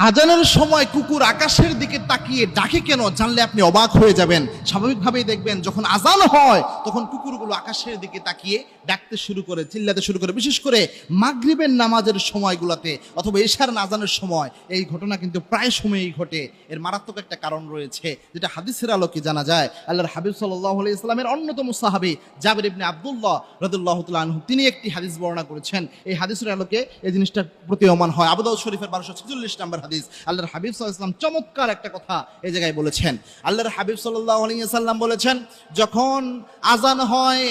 আজানের সময় কুকুর আকাশের দিকে তাকিয়ে ডাকে কেন? জানলে আপনি অবাক হয়ে যাবেন। স্বাভাবিকভাবেই দেখবেন, যখন আজান হয়, তখন কুকুরগুলো আকাশের দিকে তাকিয়ে ডাকতে শুরু করে, চিল্লাতে শুরু করে। বিশেষ করে মাগরিবের নামাজের সময়গুলোতে অথবা এশার আজানের সময় এই ঘটনা কিন্তু প্রায় সময়ই ঘটে। এর মারাত্মক একটা কারণ রয়েছে, যেটা হাদিসের আলোকে জানা যায়। আল্লাহর হাবিব সাল্লাহ ইসলামের অন্যতম সাহাবি জাবির ইবনে আবদুল্লাহ রদুল্লাহ আনহু, তিনি একটি হাদিস বর্ণনা করেছেন। এই হাদিসের আলোকে এই জিনিসটা প্রতীয়মান হয়। আবুদাউদ শরীফের বারোশো ছেচল্লিশ নম্বর হাদিস। আল্লাহর হাবিব সাল্লাহ ইসলাম চমৎকার একটা কথা এই জায়গায় বলেছেন। আল্লাহর হাবিব সাল্লাহ সাল্লাম বলেছেন, যখন আজান হয়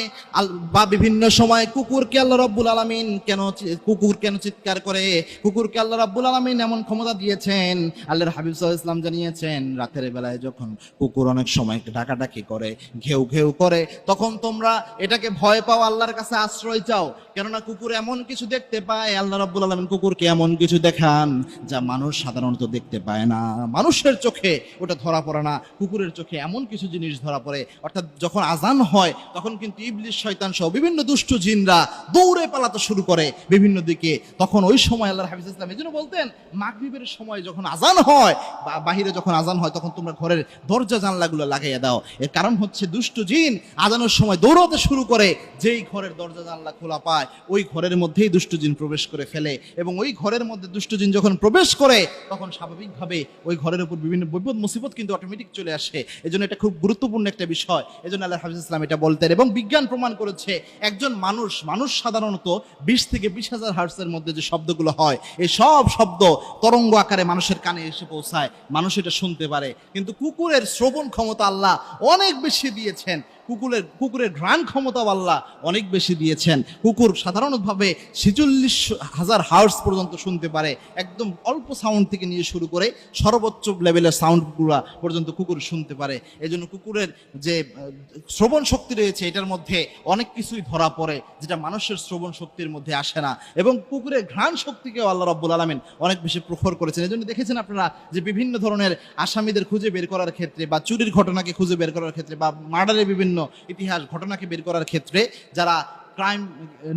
বা বিভিন্ন সময় কুকুরকে আল্লাহ রব্বুল আলমিন কেন কুকুর কেন চিৎকার করে? কুকুরকে আল্লাহ রব্বুল আলমিন এমন ক্ষমতা দিয়েছেন। আল্লাহর হাবিব সাল্লাহ জানিয়েছেন, রাতের বেলায় যখন কুকুর অনেক সময় ডাকাডাকি করে, ঘেউ ঘেউ করে, তখন তোমরা এটাকে ভয় পাও, আল্লাহর কাছে আশ্রয় চাও। কেননা কুকুর এমন কিছু দেখতে পায়, আল্লাহ রাব্বুল আলমিন কুকুরকে এমন কিছু দেখান, যা মানুষ সাধারণত দেখতে পায় না। মানুষের চোখে ওটা ধরা পড়ে না, কুকুরের চোখে এমন কিছু জিনিস ধরা পড়ে। অর্থাৎ যখন আজান হয়, তখন কিন্তু ইবলিশ শয়তান সহ বিভিন্ন দুষ্ট জিনরা দৌড়ে পালাতে শুরু করে বিভিন্ন দিকে। তখন ওই সময় আল্লাহ হাফিজ ইসলাম এই জন্য বলতেন, মাগরিবের সময় যখন আজান হয়, বা বাহিরে যখন আজান হয়, তখন তোমরা ঘরের দরজা জানলাগুলো লাগাইয়া দাও। এর কারণ হচ্ছে দুষ্ট জিন আজানের সময় দৌড়াতে শুরু করে, যেই ঘরের দরজা জানলা খোলা পায়, ওই ঘরের মধ্যেই দুষ্ট জিন প্রবেশ করে ফেলে। এবং ওই ঘরের মধ্যে দুষ্ট জিন যখন প্রবেশ করে তখন স্বাভাবিকভাবে ওই ঘরের উপর বিভিন্ন বিপদ, মুসিবত কিন্তু অটোমেটিক চলে আসে। এজন্য এটা খুব গুরুত্বপূর্ণ একটা বিষয়। এজন্য আল্লাহ হাফিজ ইসলাম এটা বলতেন এবং বিজ্ঞান প্রমাণ করেছে, একজন মানুষ মানুষ সাধারণত বিশ থেকে বিশ হাজার হার্টসের মধ্যে যে শব্দগুলো হয়, এই সব শব্দ তরঙ্গ আকারে মানুষের কানে এসে পৌঁছায়। মানুষ এটা শুনতে পারে। কিন্তু কুকুরের শ্রবণ ক্ষমতা আল্লাহ অনেক বেশি দিয়েছেন। কুকুরের কুকুরের ঘ্রাণ ক্ষমতাও আল্লাহ অনেক বেশি দিয়েছেন। কুকুর সাধারণতভাবে ছেচল্লিশ হাজার হার্টস পর্যন্ত শুনতে পারে। একদম অল্প সাউন্ড থেকে নিয়ে শুরু করে সর্বোচ্চ লেভেলের সাউন্ডগুলো পর্যন্ত কুকুর শুনতে পারে। এই জন্য কুকুরের যে শ্রবণ শক্তি রয়েছে, এটার মধ্যে অনেক কিছুই ধরা পড়ে, যেটা মানুষের শ্রবণ শক্তির মধ্যে আসে না। এবং কুকুরের ঘ্রাণ শক্তিকেও আল্লাহ রব্বুল আলমিন অনেক বেশি প্রখর করেছেন। এই জন্য দেখেছেন আপনারা যে বিভিন্ন ধরনের আসামিদের খুঁজে বের করার ক্ষেত্রে বা চুরির ঘটনাকে খুঁজে বের করার ক্ষেত্রে বা মার্ডারের বিভিন্ন ইতিহাস ঘটনাকে বের করার ক্ষেত্রে যারা ক্রাইম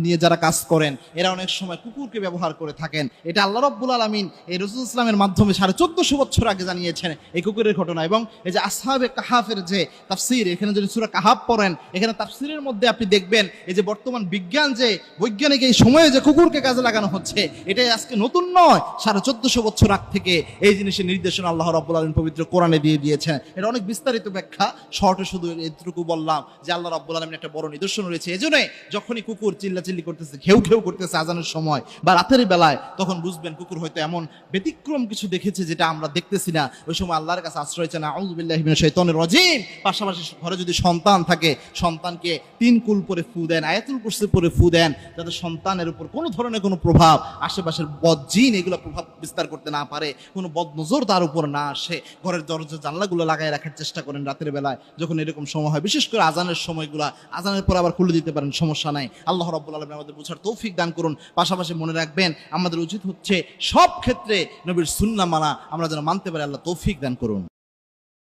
নিয়ে যারা কাজ করেন, এরা অনেক সময় কুকুরকে ব্যবহার করে থাকেন। এটা আল্লাহ রব্বুল আলমিন এই রসুল ইসলামের মাধ্যমে সাড়ে চোদ্দশো বছর আগে জানিয়েছেন এই কুকুরের ঘটনা। এবং এই যে আসহাবে কাহাফের যে তাফসির, এখানে যদি সুরা কাহাব পড়েন, এখানে তাফসিরের মধ্যে আপনি দেখবেন এই যে বর্তমান বিজ্ঞান যে বৈজ্ঞানিক এই সময়ে যে কুকুরকে কাজে লাগানো হচ্ছে, এটাই আজকে নতুন নয়। সাড়ে চোদ্দশো বছর আগ থেকে এই জিনিসের নির্দেশনা আল্লাহ রব্বুল আলমিন পবিত্র কোরআনে দিয়ে দিয়েছেন। এটা অনেক বিস্তারিত ব্যাখ্যা, শর্টে শুধু এতটুকু বললাম যে আল্লাহ রব্বুল আলমিন একটা বড় নিদর্শন রয়েছে। এই জন্যই যখনই কুকুর চিল্লাচিল্লি করতেছে, ঘেউ ঘেউ করতেছে আজানের সময় বা রাতের বেলায়, তখন বুঝবেন কুকুর হয়তো এমন ব্যতিক্রম কিছু দেখেছে যেটা আমরা দেখতেছি না। ওই সময় আল্লাহর কাছে আশ্রয় চান আউজবিল্লাহ শৈতনের রজিম। পাশাপাশি ঘরে যদি সন্তান থাকে, সন্তানকে তিন কুল পরে ফু দেন, আয়াতুল কুরসি পরে ফু দেন যাতে সন্তানের উপর কোনো ধরনের কোনো প্রভাব, আশেপাশের বদ জিন এগুলো প্রভাব বিস্তার করতে না পারে, কোনো বদ নজর তার উপর না আসে। ঘরের দরজা জানলাগুলো লাগায় রাখার চেষ্টা করেন রাতের বেলায়, যখন এরকম সময় হয়। বিশেষ করে আজানের সময়গুলো, আজানের পর আবার খুলে দিতে পারেন, সমস্যা নাই। আল্লাহ রব্বুল আলম আমাদের বোঝার তৌফিক দান করুন। পাশাপাশি মনে রাখবেন, আমাদের উচিত হচ্ছে সব ক্ষেত্রে নবীর সুন্না মানা। আমরা যেন মানতে পারি, আল্লাহ তৌফিক দান করুন।